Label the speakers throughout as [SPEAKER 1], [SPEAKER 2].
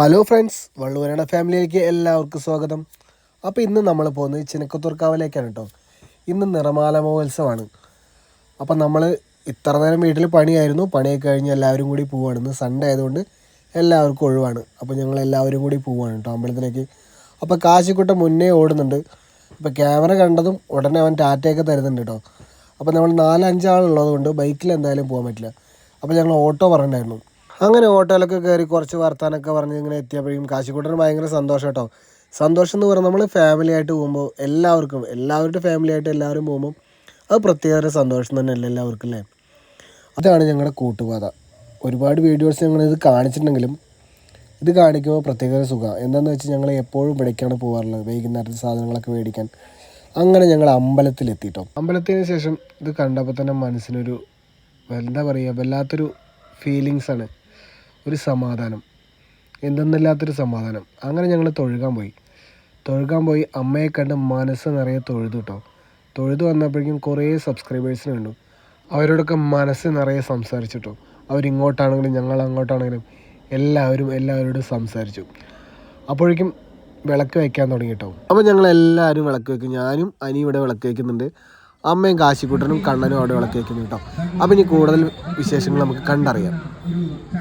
[SPEAKER 1] Hello friends വള്ളുവരണ ഫാമിലിയിലേക്ക് എല്ലാവർക്കും സ്വാഗതം. അപ്പോൾ ഇന്ന് നമ്മൾ പോകുന്നത് ചിനക്കത്തൂർക്കാവിലേക്കാണ് കേട്ടോ. ഇന്ന് നിറമാല മഹോത്സവമാണ്. അപ്പോൾ നമ്മൾ ഇത്ര നേരം വീട്ടിൽ പണിയായിരുന്നു. പണിയൊക്കെ കഴിഞ്ഞ് എല്ലാവരും കൂടി പോവുകയാണ് ഇന്ന് സൺഡേ ആയതുകൊണ്ട് എല്ലാവർക്കും ഒഴിവാണ്. അപ്പോൾ ഞങ്ങൾ എല്ലാവരും കൂടി പോവുകയാണ് കേട്ടോ അമ്പലത്തിലേക്ക്. അപ്പോൾ കാശിക്കുട്ട മുന്നേ ഓടുന്നുണ്ട്. അപ്പോൾ ക്യാമറ കണ്ടതും ഉടനെ അവൻ ടാറ്റയൊക്കെ തരുന്നുണ്ട് കേട്ടോ. അപ്പോൾ നമ്മൾ നാലഞ്ചാളുള്ളത് കൊണ്ട് ബൈക്കിൽ എന്തായാലും പോകാൻ പറ്റില്ല. അപ്പോൾ ഞങ്ങൾ ഓട്ടോ പറഞ്ഞിട്ടുണ്ടായിരുന്നു. അങ്ങനെ ഓട്ടോയിലൊക്കെ കയറി കുറച്ച് വർത്താനൊക്കെ പറഞ്ഞ് ഇങ്ങനെ എത്തിയപ്പോഴും കാശിക്കൂട്ടന് ഭയങ്കര സന്തോഷം കേട്ടോ. സന്തോഷം എന്ന് പറഞ്ഞാൽ നമ്മൾ ഫാമിലി ആയിട്ട് പോകുമ്പോൾ എല്ലാവർക്കും എല്ലാവരുടെ ഫാമിലി ആയിട്ട് എല്ലാവരും പോകുമ്പോൾ അത് പ്രത്യേക ഒരു സന്തോഷം തന്നെയല്ലേ എല്ലാവർക്കും അല്ലേ? അതാണ് ഞങ്ങളുടെ കൂട്ടുപാത. ഒരുപാട് വീഡിയോസ് ഞങ്ങൾ ഇത് കാണിച്ചിട്ടുണ്ടെങ്കിലും ഇത് കാണിക്കുമ്പോൾ പ്രത്യേക ഒരു സുഖം. എന്താണെന്ന് വെച്ചാൽ ഞങ്ങൾ എപ്പോഴും ഇവിടേക്കാണ് പോകാറുള്ളത് വൈകുന്നേരത്തെ സാധനങ്ങളൊക്കെ മേടിക്കാൻ. അങ്ങനെ ഞങ്ങൾ അമ്പലത്തിലെത്തിട്ടോ. അമ്പലത്തിന് ശേഷം ഇത് കണ്ടപ്പോൾ തന്നെ മനസ്സിനൊരു എന്താ പറയുക വല്ലാത്തൊരു ഫീലിങ്സാണ് ഒരു സമാധാനം. എന്തെന്നില്ലാത്തൊരു സമാധാനം. അങ്ങനെ ഞങ്ങൾ തൊഴുകാൻ പോയി. തൊഴുകാൻ പോയി അമ്മയെ കണ്ട് മനസ്സ് നിറയെ തൊഴുതു കേട്ടോ തൊഴുതു വന്നപ്പോഴേക്കും കുറേ സബ്സ്ക്രൈബേഴ്സിന് കണ്ടു. അവരോടൊക്കെ മനസ്സ് നിറയെ സംസാരിച്ചിട്ടോ അവരിങ്ങോട്ടാണെങ്കിലും ഞങ്ങൾ അങ്ങോട്ടാണെങ്കിലും എല്ലാവരും എല്ലാവരോടും സംസാരിച്ചു. അപ്പോഴേക്കും വിളക്ക് വയ്ക്കാൻ തുടങ്ങി കേട്ടോ അപ്പോൾ ഞങ്ങൾ എല്ലാവരും വിളക്ക് വയ്ക്കും ഞാനും അനി ഇവിടെ വിളക്ക് വയ്ക്കുന്നുണ്ട് അമ്മയും കാശിക്കുട്ടനും കണ്ണനും അവിടെ വിളക്ക് വയ്ക്കുന്നു കേട്ടോ. അപ്പം ഇനി കൂടുതൽ വിശേഷങ്ങൾ നമുക്ക് കണ്ടറിയാം.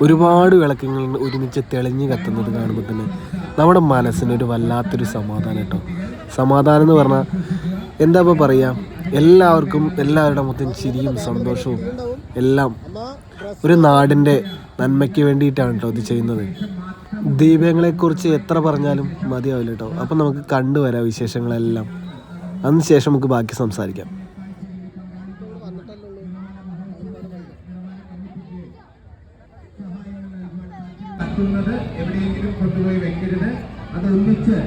[SPEAKER 1] ഒരുപാട് വിളക്കുകൾ ഒരുമിച്ച് തെളിഞ്ഞു കത്തുന്നത് കാണുമ്പോൾ തന്നെ നമ്മുടെ മനസ്സിനൊരു വല്ലാത്തൊരു സമാധാനം കേട്ടോ. സമാധാനം എന്ന് പറഞ്ഞാൽ എന്താ ഇപ്പോൾ പറയുക എല്ലാവർക്കും എല്ലാവരുടെ മൊത്തം ചിരിയും സന്തോഷവും എല്ലാം ഒരു നാടിന്റെ നന്മയ്ക്ക് വേണ്ടിയിട്ടാണ് കേട്ടോ ഇത് ചെയ്യുന്നത്. ദീപങ്ങളെക്കുറിച്ച് എത്ര പറഞ്ഞാലും മതിയാവില്ല കേട്ടോ. അപ്പം നമുക്ക് കണ്ടുവരാം വിശേഷങ്ങളെല്ലാം. അതിന് ശേഷം നമുക്ക് ബാക്കി സംസാരിക്കാം.
[SPEAKER 2] വെക്കരുത് അത് ഒന്നിച്ച്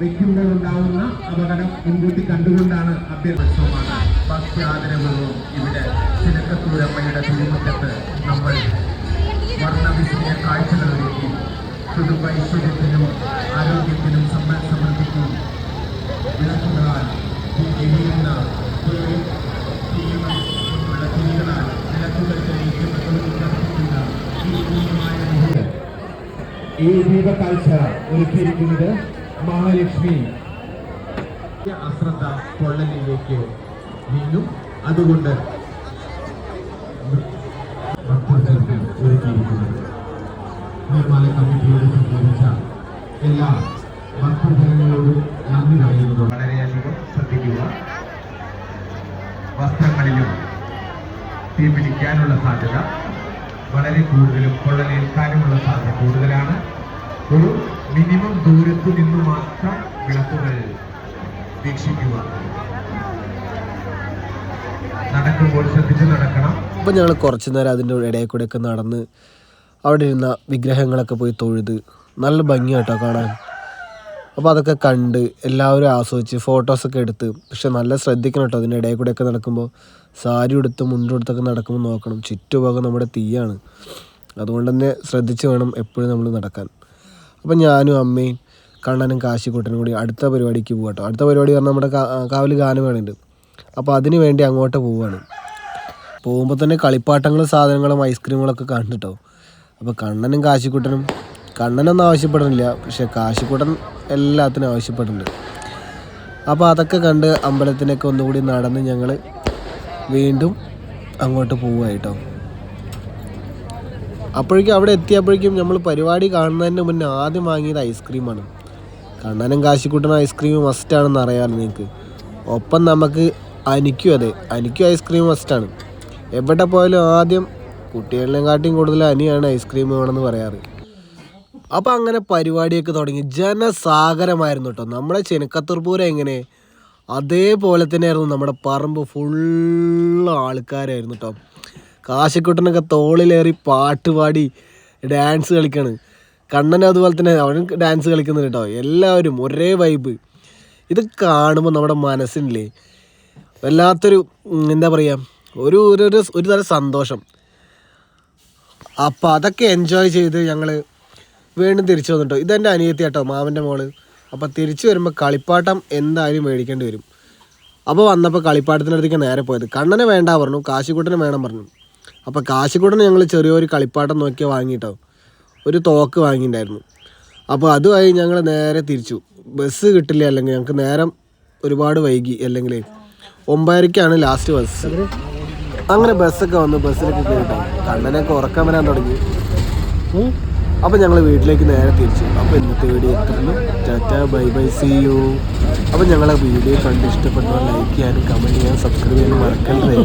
[SPEAKER 2] വെക്കുമ്പോൾ ഉണ്ടാവുന്ന അപകടം മുൻകൂട്ടി കണ്ടുകൊണ്ടാണ് അഭ്യർത്ഥമാണ് ഭക്ഷ്യാദരവും ഇവിടെ ചിലക്കത്തൂരമ്മയുടെ തിരുമുറ്റത്ത് നമ്മൾ വർണവിസ്മയ കാഴ്ചകൾ ഒരുക്കി കുടുംബ ഐശ്വര്യത്തിനും ആരോഗ്യത്തിനും സമ്പൽ സമൃദ്ധിക്കും വിളക്കുകളാൽ എരിയുന്ന ഈ ദീപക്കാഴ്ച ഒരുക്കിയിരിക്കുന്നത് മഹാലക്ഷ്മി. അശ്രദ്ധ പൊള്ളലിലേക്ക് നീങ്ങും അതുകൊണ്ട് നിർമ്മാണ കമ്മിറ്റിയോട് സംബന്ധിച്ച എല്ലാ ഭക്തജനങ്ങളോടും നന്ദി പറയുന്നത് വളരെയധികം ശ്രദ്ധിക്കുക. വസ്ത്രങ്ങളിലും തീ പിടിക്കാനുള്ള സാധ്യത വളരെ കൂടുതലും പൊള്ളലേൽക്കാനുമുള്ള സാധ്യത കൂടുതലാണ്. ഒരു മിനിമം ദൂരത്ത് നിന്ന് മാത്രം വിളക്കുകൾ വീക്ഷിക്കുക. നടക്കുമ്പോൾ ശ്രദ്ധിച്ച് നടക്കണം.
[SPEAKER 1] അപ്പം ഞങ്ങൾ കുറച്ചു നേരം അതിന്റെ ഇടയിൽ കൂടെ ഒക്കെ നടന്ന് അവിടെ ഇരുന്ന വിഗ്രഹങ്ങളൊക്കെ പോയി തൊഴുത് നല്ല ഭംഗിയാട്ടോ കാണാൻ. അപ്പോൾ അതൊക്കെ കണ്ട് എല്ലാവരും ആസ്വദിച്ച് ഫോട്ടോസൊക്കെ എടുത്ത് പക്ഷെ നല്ല ശ്രദ്ധിക്കണം കേട്ടോ അതിന്റെ ഇടയിൽ കൂടെയൊക്കെ നടക്കുമ്പോൾ. സാരി ഉടുത്ത് മുണ്ടെടുത്തൊക്കെ നടക്കുമ്പോൾ നോക്കണം. ചുറ്റുഭാഗം നമ്മുടെ തീയാണ്. അതുകൊണ്ട് തന്നെ ശ്രദ്ധിച്ച് വേണം എപ്പോഴും നമ്മൾ നടക്കാൻ. അപ്പം ഞാനും അമ്മയും കണ്ണനും കാശിക്കൂട്ടനും കൂടി അടുത്ത പരിപാടിക്ക് പോകട്ടോ കേട്ടോ. അടുത്ത പരിപാടി പറഞ്ഞാൽ നമ്മുടെ കാവിൽ ഗാനമേളയുണ്ട് അപ്പോൾ അതിന് വേണ്ടി അങ്ങോട്ട് പോവുകയാണ്. പോകുമ്പോൾ തന്നെ കളിപ്പാട്ടങ്ങളും സാധനങ്ങളും ഐസ്ക്രീമുകളൊക്കെ കണ്ടിട്ടോ അപ്പോൾ കണ്ണനും കാശിക്കുട്ടനും കണ്ണനൊന്നും ആവശ്യപ്പെടുന്നില്ല. പക്ഷെ കാശിക്കുട്ടൻ എല്ലാത്തിനും ആവശ്യപ്പെടുന്നുണ്ട്. അപ്പോൾ അതൊക്കെ കണ്ട് അമ്പലത്തിനൊക്കെ ഒന്നുകൂടി നടന്ന് ഞങ്ങൾ വീണ്ടും അങ്ങോട്ട് പോവുകയായിട്ടോ അപ്പോഴേക്കും അവിടെ എത്തിയപ്പോഴേക്കും നമ്മൾ പരിപാടി കാണുന്നതിന് മുന്നേ ആദ്യം വാങ്ങിയത് ഐസ്ക്രീമാണ്. കണ്ണനും കാശിക്കുട്ടനും ഐസ്ക്രീം മസ്റ്റാണെന്ന് അറിയാമല്ലോ നിങ്ങൾക്ക്. ഒപ്പം നമുക്ക് അനിക്കും അതെ അനിക്കും ഐസ്ക്രീം മസ്റ്റാണ് എവിടെ പോയാലും ആദ്യം കുട്ടികളെക്കാട്ടിയും കൂടുതൽ അനിയാണ് ഐസ്ക്രീം വേണമെന്ന് പറയാറ്. അപ്പോൾ അങ്ങനെ പരിപാടിയൊക്കെ തുടങ്ങി. ജനസാഗരമായിരുന്നു കേട്ടോ നമ്മുടെ ചെനക്കത്തൂർപൂരം എങ്ങനെ? അതേപോലെ തന്നെയായിരുന്നു നമ്മുടെ പറമ്പ്. ഫുള്ള് ആൾക്കാരായിരുന്നു കേട്ടോ കാശിക്കുട്ടനൊക്കെ തോളിലേറി പാട്ട് പാടി ഡാൻസ് കളിക്കാണ്. കണ്ണനും അതുപോലെ തന്നെ അവൻ ഡാൻസ് കളിക്കുന്നുണ്ട് കേട്ടോ. എല്ലാവരും ഒരേ വൈബ് ഇത് കാണുമ്പോൾ നമ്മുടെ മനസ്സിനില്ലേ വല്ലാത്തൊരു എന്താ പറയുക ഒരു ഒരു ഒരു- ഒരു തരം സന്തോഷം. അപ്പോൾ അതൊക്കെ എൻജോയ് ചെയ്ത് ഞങ്ങൾ വീണ്ടും തിരിച്ചു വന്നിട്ടോ. ഇതെന്റെ അനിയത്തി കേട്ടോ മാമന്റെ മോൾ. അപ്പോൾ തിരിച്ചു വരുമ്പോൾ കളിപ്പാട്ടം എന്തായാലും മേടിക്കേണ്ടി വരും. അപ്പോൾ വന്നപ്പോൾ കളിപ്പാട്ടത്തിനടുത്തേക്ക് നേരെ പോയത്. കണ്ണനെ വേണ്ട പറഞ്ഞു കാശിക്കുട്ടനെ വേണം പറഞ്ഞു. അപ്പോൾ കാശിക്കുട്ടന് ഞങ്ങൾ ചെറിയൊരു കളിപ്പാട്ടം നോക്കി വാങ്ങിയിട്ടോ. ഒരു തോക്ക് വാങ്ങിയിട്ടുണ്ടായിരുന്നു. അപ്പോൾ അതുമായി ഞങ്ങൾ നേരെ തിരിച്ചു. ബസ് കിട്ടില്ല അല്ലെങ്കിൽ ഞങ്ങൾക്ക് നേരം ഒരുപാട് വൈകി അല്ലെങ്കിൽ ഒമ്പതരയ്ക്കാണ് ലാസ്റ്റ് ബസ് അങ്ങനെ ബസ്സൊക്കെ വന്ന് ബസ്സിലൊക്കെ കയറിട്ടോ കണ്ണനൊക്കെ ഉറക്കം വരാൻ തുടങ്ങി. അപ്പോൾ ഞങ്ങൾ വീട്ടിലേക്ക് നേരെ തിരിച്ചു. അപ്പോൾ ഇന്നത്തെ വീഡിയോ എത്തുന്നു tata bye bye see you അപ്പോൾ ഞങ്ങളെ വീഡിയോ കണ്ട് ഇഷ്ടപ്പെട്ടവർ ലൈക്ക് ചെയ്യാനും കമന്റ് ചെയ്യാനും സബ്സ്ക്രൈബ് ചെയ്യാനും മറക്കരുത്